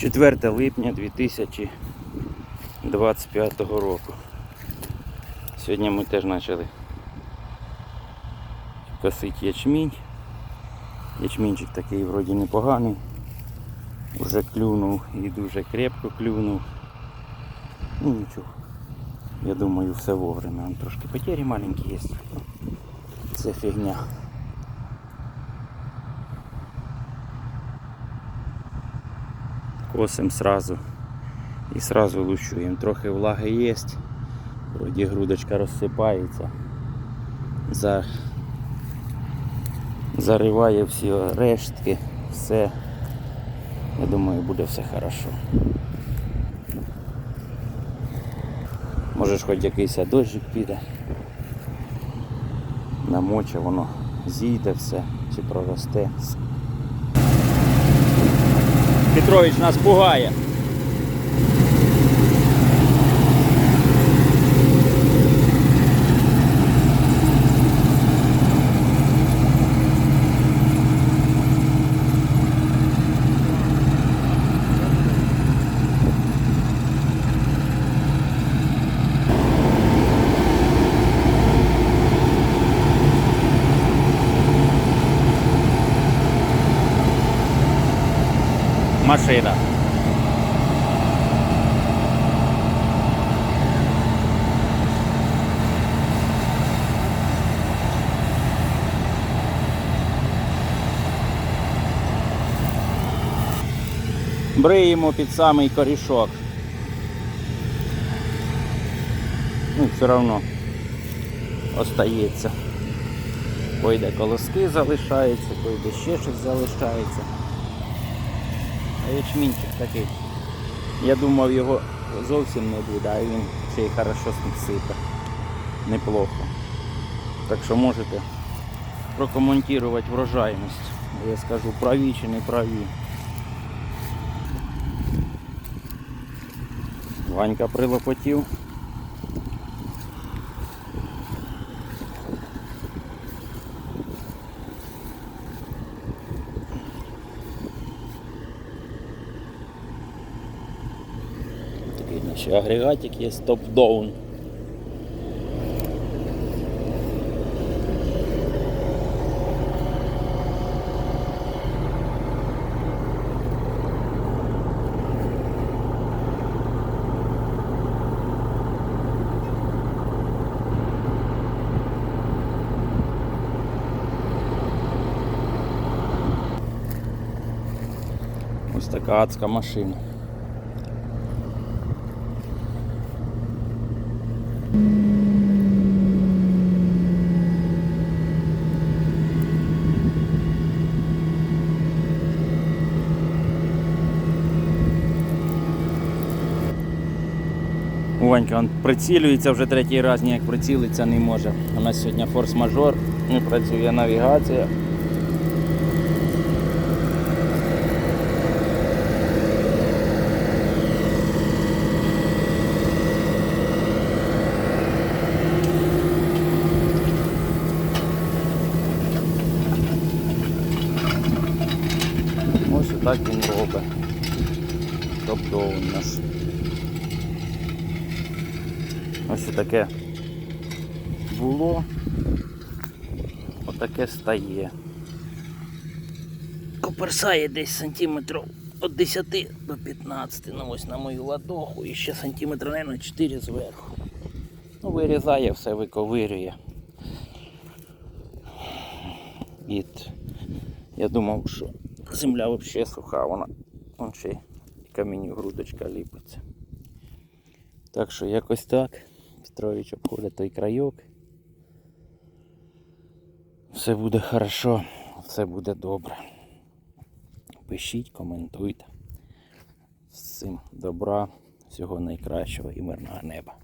4 липня 2025 року. Сьогодні ми теж почали косити ячмінь. Ячмінчик такий вроді непоганий. Уже клюнув і дуже крепко клюнув. Ну нічого. Я думаю, все вовремя. Трошки потері маленькі є. Це фігня. Косим сразу і сразу лущуємо. Трохи влаги є. Вроді грудочка розсипається. За... Зариває всі рештки, все. Я думаю, буде все хорошо. Може ж хоч якийсь дощик піде. Намоче, воно зійде все чи проросте. Петрович нас пугає. Машина. Бриємо під самий корішок. Ну, все одно остається. Пойде колоски залишаються, пойде ще щось залишається. Ячмінчик такий. Я думав його зовсім не буде, а він ще й хорошо сипе. Неплохо. Так що можете прокоментувати врожайність. Я скажу праві чи не праві. Ванька прилопотів. Наш агрегатик є топ-доун. Ось така адська машина. Он прицілюється вже третій раз, ніяк прицілитися не може. У нас сьогодні форс-мажор, не працює навігація. Ось отак він робить. Тобто у нас ось таке було, отаке стає. Коперсає десь сантиметрів від 10 до 15, ну ось на мою ладоху і ще сантиметра, мабуть, 4 зверху. Ну, вирізає, все виковирює. І я думав, що земля взагалі суха, вона вон ще й камінь грудочка ліпиться. Так що якось так. Петрович обходить той крайок. Все буде хорошо, все буде добре. Пишіть, коментуйте. Всім добра, всього найкращого і мирного неба.